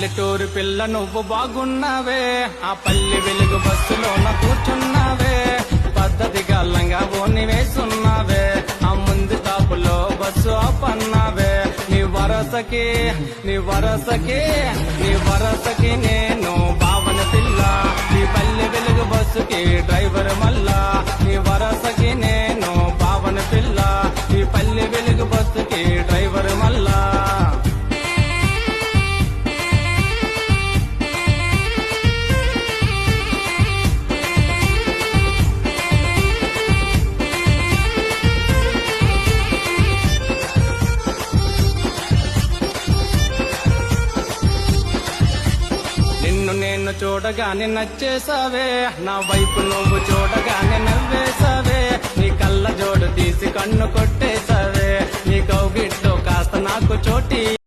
పల్లెటూరు పిల్ల నువ్వు బాగున్నావే. ఆ పల్లె వెలుగు బస్సులోన కూర్చున్నావే. పద్ధతిగా లంగా ఓని వేసున్నావే. ఆ ముందు తాపులో బస్సు అన్నావే. నీ వరసకి నీ వరసకి నీ వరసకి నేను భావన పిల్ల. నీ పల్లె వెలుగు బస్సుకి డ్రైవర్ మల్ల. నిన్ను నేను చూడగానే నచ్చేసావే నా వైపు నువ్వు చూడగానే నవ్వేసావే నీ కళ్ళ జోడు తీసి కన్ను కొట్టేసావే నీ కౌగిట్లో కాస్త నాకు చోటి